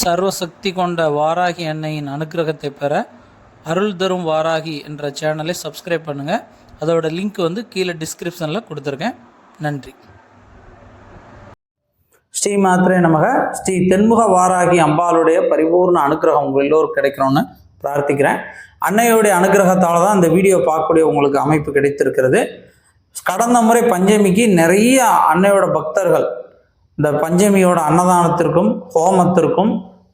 சர்வசக்தி கொண்ட வாராகி அன்னையின் அனுகிரகத்தை பெற அருள் தரும் வாராகி என்ற சேனலை சப்ஸ்கிரைப் பண்ணுங்கள் அதோட லிங்க் வந்து கீழே டிஸ்கிரிப்ஷனில் கொடுத்துருக்கேன். நன்றி. ஸ்ரீ மாத்திரை நமக. ஸ்ரீ தென்முக வாராகி அம்பாளுடைய பரிபூர்ண அனுக்கிரகம் உங்கள் எல்லோரும் கிடைக்கணும்னு பிரார்த்திக்கிறேன். அன்னையுடைய அனுக்கிரகத்தால் தான் இந்த வீடியோ பார்க்கக்கூடிய உங்களுக்கு அமைப்பு கிடைத்திருக்கிறது. கடந்த முறை பஞ்சமிக்கு நிறைய அன்னையோட பக்தர்கள் இந்த பஞ்சமியோட அன்னதானத்திற்கும் ஹோமத்திற்கும்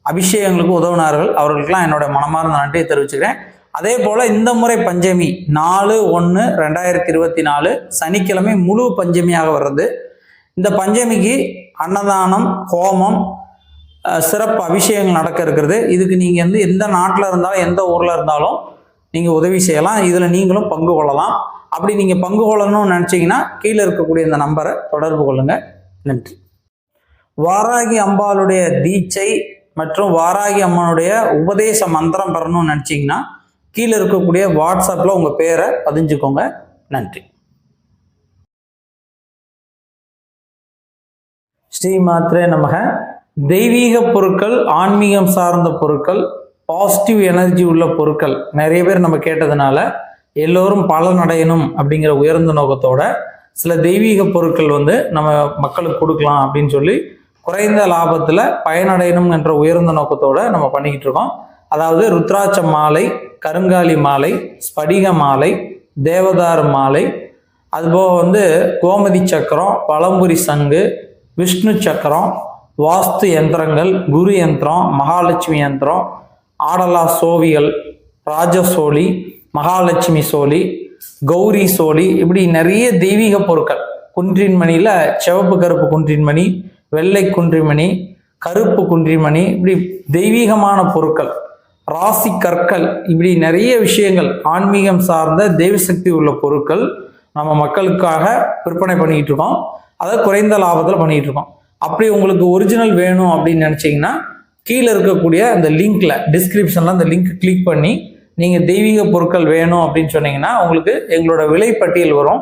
அபிஷேகங்களுக்கும் உதவினார்கள். அவர்களுக்கெல்லாம் என்னோட மனமார்ந்த நன்றியை தெரிவிச்சுக்கிறேன். அதே போல் இந்த முறை பஞ்சமி நாலு ஒன்று ரெண்டாயிரத்தி இருபத்தி நாலு சனிக்கிழமை முழு பஞ்சமியாக வர்றது. இந்த பஞ்சமிக்கு அன்னதானம் ஹோமம் சிறப்பு அபிஷேகங்கள் நடக்க இருக்கிறது. இதுக்கு நீங்கள் வந்து எந்த நாட்டில் இருந்தாலும் எந்த ஊரில் இருந்தாலும் நீங்கள் உதவி செய்யலாம். இதில் நீங்களும் பங்கு கொள்ளலாம். அப்படி நீங்கள் பங்கு கொள்ளணும்னு நினச்சிங்கன்னா கீழே இருக்கக்கூடிய இந்த நம்பரை தொடர்பு கொள்ளுங்கள் நன்றி. வாராகி அம்பாளுடைய தீட்சை மற்றும் வாராகி அம்மனுடைய உபதேச மந்திரம் பெறணும்னு நினச்சிங்கன்னா கீழே இருக்கக்கூடிய வாட்ஸ்அப்பில் உங்கள் பேரை பதிஞ்சுக்கோங்க. நன்றி. ஸ்ரீ மாத்ரே நமக. தெய்வீக பொருட்கள் ஆன்மீகம் சார்ந்த பொருட்கள் பாசிட்டிவ் எனர்ஜி உள்ள பொருட்கள். நிறைய பேர் நம்ம கேட்டதுனால எல்லோரும் பலன் அடையணும் அப்படிங்கிற உயர்ந்த நோக்கத்தோட சில தெய்வீக பொருட்கள் வந்து நம்ம மக்களுக்கு கொடுக்கலாம் அப்படின்னு சொல்லி குறைந்த லாபத்தில் பயனடையணும் என்ற உயர்ந்த நோக்கத்தோடு நம்ம பண்ணிக்கிட்டு இருக்கோம். அதாவது ருத்ராட்ச மாலை கருங்காலி மாலை ஸ்படிக மாலை தேவதார் மாலை அதுபோக வந்து கோமதி சக்கரம் பழம்புரி சங்கு விஷ்ணு சக்கரம் வாஸ்து யந்திரங்கள் குரு யந்திரம் மகாலட்சுமி யந்திரம் ஆடலா சோவிகள் ராஜசோழி மகாலட்சுமி சோழி கௌரி சோழி இப்படி நிறைய தெய்வீக பொருட்கள். குன்றின்மணியில் சிவப்பு கருப்பு குன்றின்மணி வெள்ளை குன்றிமணி கருப்பு குன்றிமணி இப்படி தெய்வீகமான பொருட்கள் ராசி கற்கள் இப்படி நிறைய விஷயங்கள் ஆன்மீகம் சார்ந்த தெய்வ சக்தி உள்ள பொருட்கள் நம்ம மக்களுக்காக விற்பனை பண்ணிக்கிட்டு இருக்கோம். அதை குறைந்த லாபத்தில் பண்ணிக்கிட்டு இருக்கோம். அப்படி உங்களுக்கு ஒரிஜினல் வேணும் அப்படின்னு நினச்சிங்கன்னா கீழே இருக்கக்கூடிய அந்த லிங்க்ல டிஸ்கிரிப்ஷனில் அந்த லிங்க் கிளிக் பண்ணி நீங்கள் தெய்வீக பொருட்கள் வேணும் அப்படின்னு சொன்னீங்கன்னா உங்களுக்கு எங்களோட விலைப்பட்டியல் வரும்.